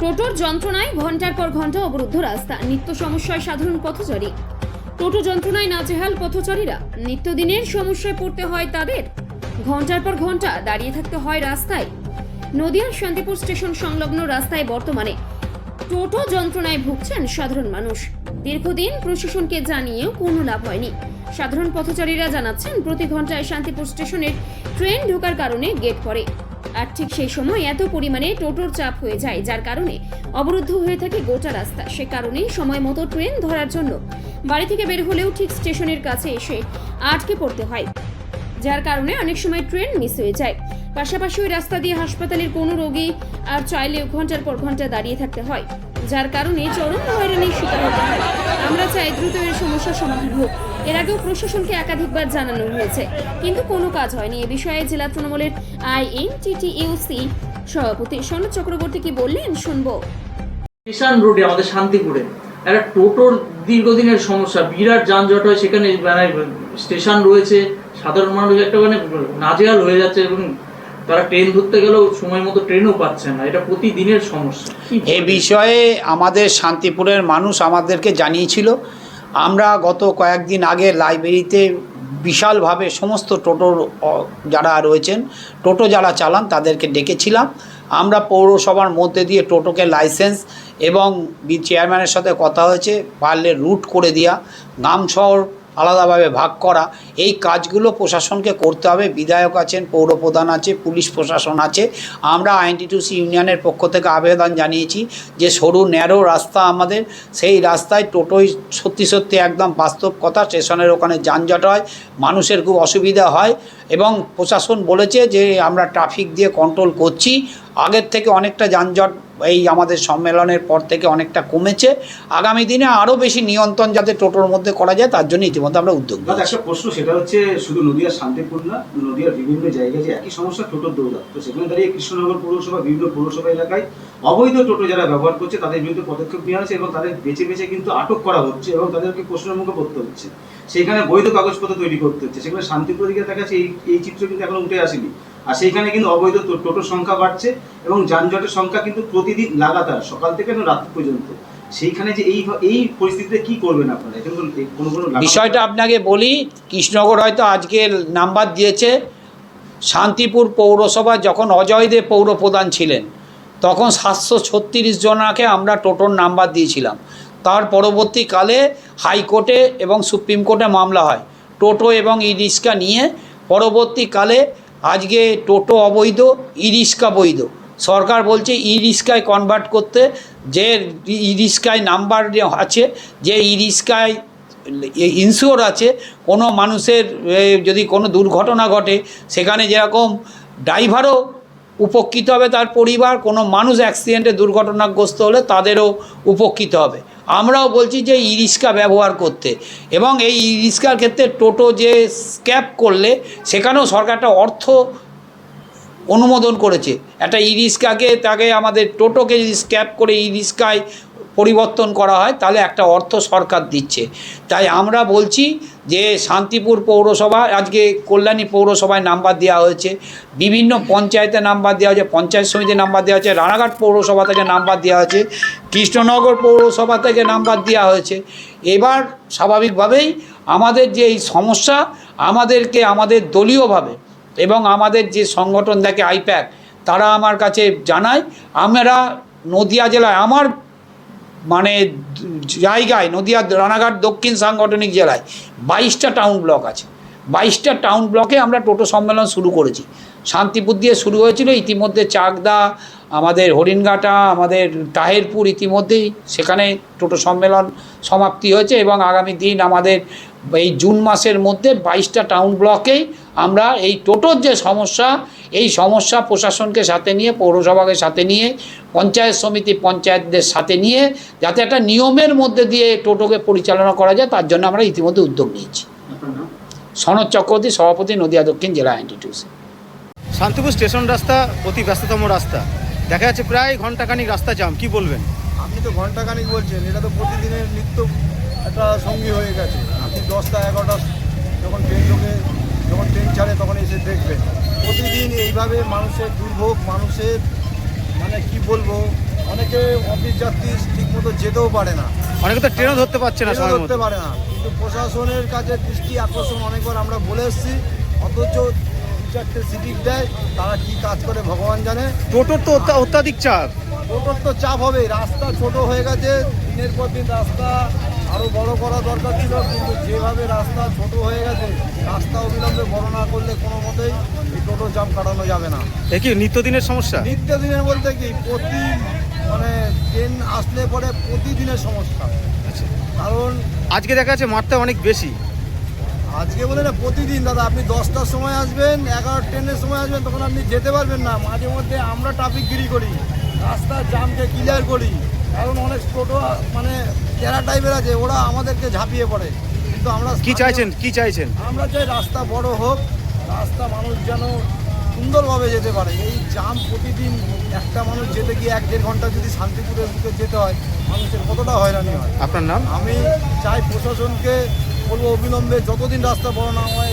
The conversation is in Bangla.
টোটোর যন্ত্রণায় ঘণ্টার পর ঘণ্টা অবরুদ্ধ রাস্তা। নিত্য সমস্যায় সাধারণ পথচারী। টোটো যন্ত্রণায় নাজেহাল পথচারীরা। নিত্যদিনের সমস্যায় পড়তে হয় তাদের। ঘণ্টার পর ঘণ্টা দাঁড়িয়ে থাকতে হয় রাস্তায়। নদিয়ার শান্তিপুর স্টেশন সংলগ্ন রাস্তায় বর্তমানে টোটো যন্ত্রণায় ভুগছেন সাধারণ মানুষ। দীর্ঘদিন প্রশাসনকে জানিয়েও কোনো লাভ হয়নি। সাধারণ পথচারীরা জানাচ্ছেন, প্রতি ঘন্টায় শান্তিপুর স্টেশনের ট্রেন ঢোকার কারণে গেট পড়ে। আর ঠিক সেই সময় এত পরিমাণে টোটোর চাপ হয়ে যায়, যার কারণে অবরুদ্ধ হয়ে থাকে গোটা রাস্তা। সে কারণে সময় মতো ট্রেন ধরার জন্য বাড়ি থেকে বের হলেও ঠিক স্টেশনের কাছে এসে আটকে পড়তে হয়, যার কারণে অনেক সময় ট্রেন মিস হয়ে যায়। পাশাপাশি ওই রাস্তা দিয়ে হাসপাতালের কোনো রোগী আর চাইলেও ঘণ্টার পর ঘণ্টা দাঁড়িয়ে থাকতে হয়। যার কারণে চরম হয়রানির শিকার হতে হয়। আমরা চাই দ্রুত এর সমস্যার সমাধান হোক। এর আগেও প্রশাসনকে একাধিকবার জানানো হয়েছে। কিন্তু কোনো কাজ হয়নি। এ বিষয়ে জেলা তৃণমূলের আইএনটিটিইউসি সভাপতি সনদ চক্রবর্তী কি বললেন, শুনব। স্টেশন রোডে আমাদের শান্তিপুরে একটা টোটোর দীর্ঘদিনের সমস্যা। বিরাট যানজট হয়, সেখানে মানে স্টেশন রয়েছে, সাধারণ মানুষ একটা মানে নাজেহাল হয়ে যাচ্ছে এবং তারা ট্রেন ধরতে গেলেও সময় মতো ট্রেনও পাচ্ছে না। এটা প্রতিদিনের সমস্যা। এ বিষয়ে আমাদের শান্তিপুরের মানুষ আমাদেরকে জানিয়েছিল। আমরা গত কয়েকদিন আগে লাইব্রেরিতে বিশালভাবে সমস্ত টোটোর যারা রয়েছেন, টোটো যারা চালান তাদেরকে ডেকেছিলাম। আমরা পৌরসভার মধ্যে দিয়ে টোটোকে লাইসেন্স এবং চেয়ারম্যানের সাথে কথা হয়েছে, পারলে রুট করে দেওয়া নাম শহর আলাদাভাবে ভাগ করা। এই কাজগুলো প্রশাসনকে করতে হবে। বিধায়ক আছেন, পৌরপ্রধান আছে, পুলিশ প্রশাসন আছে। আমরা আইনটিটুসি ইউনিয়নের পক্ষ থেকে আবেদন জানিয়েছি যে সরু, ন্যারো রাস্তা আমাদের। সেই রাস্তায় টোটোই সত্যি সত্যি একদম বাস্তব কথা। স্টেশনের ওখানে যানজট হয়, মানুষের খুব অসুবিধা হয় এবং প্রশাসন বলেছে যে আমরা ট্রাফিক দিয়ে কন্ট্রোল করছি। আগের থেকে অনেকটা যানজট এই আমাদের সম্মেলনের পর থেকে অনেকটা কমেছে। আগামী দিনে আরও বেশি নিয়ন্ত্রণ যাতে টোটোর মধ্যে করা যায়, তার জন্য ইতিমধ্যে আমরা উদ্যোগ একটা প্রশ্ন, সেটা হচ্ছে শুধু নদিয়ার শান্তিপুর না, নদিয়ার বিভিন্ন জায়গায় যে একই সমস্যা টোটোর দৌড়া তো সেখানে দাঁড়িয়ে কৃষ্ণনগর পৌরসভা, বিভিন্ন পৌরসভা এলাকায় অবৈধ টোটো যারা ব্যবহার করছে, তাদের বিরুদ্ধে পদক্ষেপ নেওয়া হয়েছে এবং তাদের বেছে বেছে কিন্তু আটক করা হচ্ছে এবং তাদেরকে প্রশ্নের মুখে পড়তে হচ্ছে। সেখানে বৈধ কাগজপত্র তৈরি করতে হচ্ছে। সেখানে শান্তিপুর দিকে দেখা এই এই চিত্র কিন্তু এখনও উঠে আসেনি। আর সেইখানে কিন্তু অবৈধ টোটোর সংখ্যা বাড়ছে এবং যানজটের সংখ্যা কিন্তু প্রতিদিন লাগাতার, সকাল থেকে রাত পর্যন্ত। সেইখানে যে এই এই পরিস্থিতিতে কি করবেন আপনারা? কোনো কোনো বিষয়টা আপনাকে বলি, কৃষ্ণনগর হয়তো আজকে নাম্বার দিয়েছে। শান্তিপুর পৌরসভা যখন অজয় দেব পৌর প্রধান ছিলেন, তখন সাতশো ছত্রিশ জনাকে আমরা টোটোর নাম্বার দিয়েছিলাম। তার পরবর্তীকালে হাইকোর্টে এবং সুপ্রিম কোর্টে মামলা হয়। টোটো এবং ই রিক্সা নিয়ে পরবর্তীকালে আজকে টোটো অবৈধ ই রিক্সা বৈধ। সরকার বলছে ই রিক্সায় কনভার্ট করতে, যে ই রিক্সায় নাম্বার আছে, যে ই রিক্সায় ইনশিওর আছে, কোনো মানুষের যদি কোনো দুর্ঘটনা ঘটে, সেখানে যেরকম ড্রাইভারও উপকৃত হবে তার পরিবার, কোনো মানুষ অ্যাক্সিডেন্টে দুর্ঘটনাগ্রস্ত হলে তাদেরও উপকৃত হবে। আমরাও বলছি যে ই রিক্সা ব্যবহার করতে। এবং এই ই রিক্সার ক্ষেত্রে টোটো যে স্ক্যাপ করলে, সেখানেও সরকারটা অর্থ অনুমোদন করেছে। একটা ই রিক্সাকে তাকে আমাদের টোটোকে যদি স্ক্যাপ করে ই রিক্সায় পরিবর্তন করা হয়, তাহলে একটা অর্থ সরকার দিচ্ছে। তাই আমরা বলছি যে শান্তিপুর পৌরসভা, আজকে কল্যাণী পৌরসভায় নাম্বার দেওয়া হয়েছে। বিভিন্ন পঞ্চায়েতে নাম্বার দেওয়া হয়েছে, পঞ্চায়েত সমিতির নাম্বার দেওয়া হয়েছে, রানাঘাট পৌরসভা থেকে নাম্বার দেওয়া হয়েছে, কৃষ্ণনগর পৌরসভা থেকে নাম্বার দেওয়া হয়েছে। এবার স্বাভাবিকভাবেই আমাদের যে এই সমস্যা, আমাদেরকে আমাদের দলীয়ভাবে এবং আমাদের যে সংগঠন দেখে আইপ্যাক, তারা আমার কাছে জানায়, আমরা নদিয়া জেলায়, আমার মানে জায়গায় নদিয়া রানাঘাট দক্ষিণ সাংগঠনিক জেলায় বাইশটা টাউন ব্লক আছে। বাইশটা টাউন ব্লকে আমরা টোটো সম্মেলন শুরু করেছি। শান্তিপুর দিয়ে শুরু হয়েছিল, ইতিমধ্যে চাকদা, আমাদের হরিণঘাটা, আমাদের তাহেরপুর ইতিমধ্যেই সেখানে টোটো সম্মেলন সমাপ্তি হয়েছে এবং আগামী দিন আমাদের এই জুন মাসের মধ্যে বাইশটা টাউন ব্লকেই আমরা এই টোটোর যে সমস্যা এই সমস্যা প্রশাসনকে সাথে নিয়ে পৌরসভাকে সাথে নিয়ে পঞ্চায়েত সমিতি পঞ্চায়েতদের সাথে নিয়ে যাতে একটা নিয়মের মধ্যে দিয়ে টোটোকে পরিচালনা করা যায় তার জন্য আমরা ইতিমধ্যে উদ্যোগ নিয়েছি। সনদ চক্রবর্তী সভাপতি নদিয়া দক্ষিণ জেলা আইনটিটিউসি। শান্তিপুর স্টেশন রাস্তা অতি ব্যস্ততম রাস্তা। দেখা যাচ্ছে প্রায় ঘন্টাখানিক রাস্তা জাম কি বলবেন? আপনি তো ঘন্টাখানিক বলছেন এটা তো প্রতিদিনের নিত্য একটা সঙ্গী হয়ে গেছে। দশটা এগারোটা যখন ট্রেন ঢোকে যখন ট্রেন ছাড়ে তখন এসে দেখবে। প্রতিদিন এইভাবে মানুষের দুর্ভোগ মানুষের মানে কি বলব অনেকে অফিস যাত্রী ঠিক মতো যেতেও পারে না। অনেকে তো ট্রেনও ধরতে পারছে না ধরতে পারে না। কিন্তু প্রশাসনের কাছে দৃষ্টি আকর্ষণ অনেকবার আমরা বলে এসেছি অথচ চারটে সিভিক দেয় তারা কি কাজ করে ভগবান জানে। টোটোর তো অত্যাধিক চাপ। টোটোর তো চাপ হবে রাস্তা ছোট হয়ে গেছে দিনের পর দিন রাস্তা আরও বড় করা দরকার ছিল কিন্তু যেভাবে রাস্তা ছোট হয়ে গেছে রাস্তা অবিলম্বে বড় না করলে কোনো মতেই এই টোটো জাম কাটানো যাবে না। এ কি নিত্যদিনের সমস্যা? নিত্যদিনের বলতে কি প্রতি মানে ট্রেন আসলে পরে প্রতিদিনের সমস্যা। কারণ আজকে দেখা যাচ্ছে মাত্রা অনেক বেশি। আজকে বলে না প্রতিদিন দাদা আপনি দশটার সময় আসবেন এগারো ট্রেনের সময় আসবেন তখন আপনি যেতে পারবেন না। মাঝে মধ্যে আমরা ট্রাফিক গিরি করি রাস্তার জামকে ক্লিয়ার করি। কারণ অনেক টোটো মানে যারা টাইপের আছে ওরা আমাদেরকে ঝাঁপিয়ে পড়ে। কিন্তু আমরা কি চাইছেন? কি চাইছেন? আমরা চাই রাস্তা বড় হোক রাস্তা মানুষ যেন সুন্দরভাবে যেতে পারে। এই জাম প্রতিদিন একটা মানুষ যেতে গিয়ে এক দেড় ঘণ্টা যদি শান্তিপুরের বুকে যেতে হয় মানুষের কতটা হয়রানি হয়। আপনার নাম? আমি চাই প্রশাসনকে বলব অবিলম্বে যতদিন রাস্তা বড় না হয়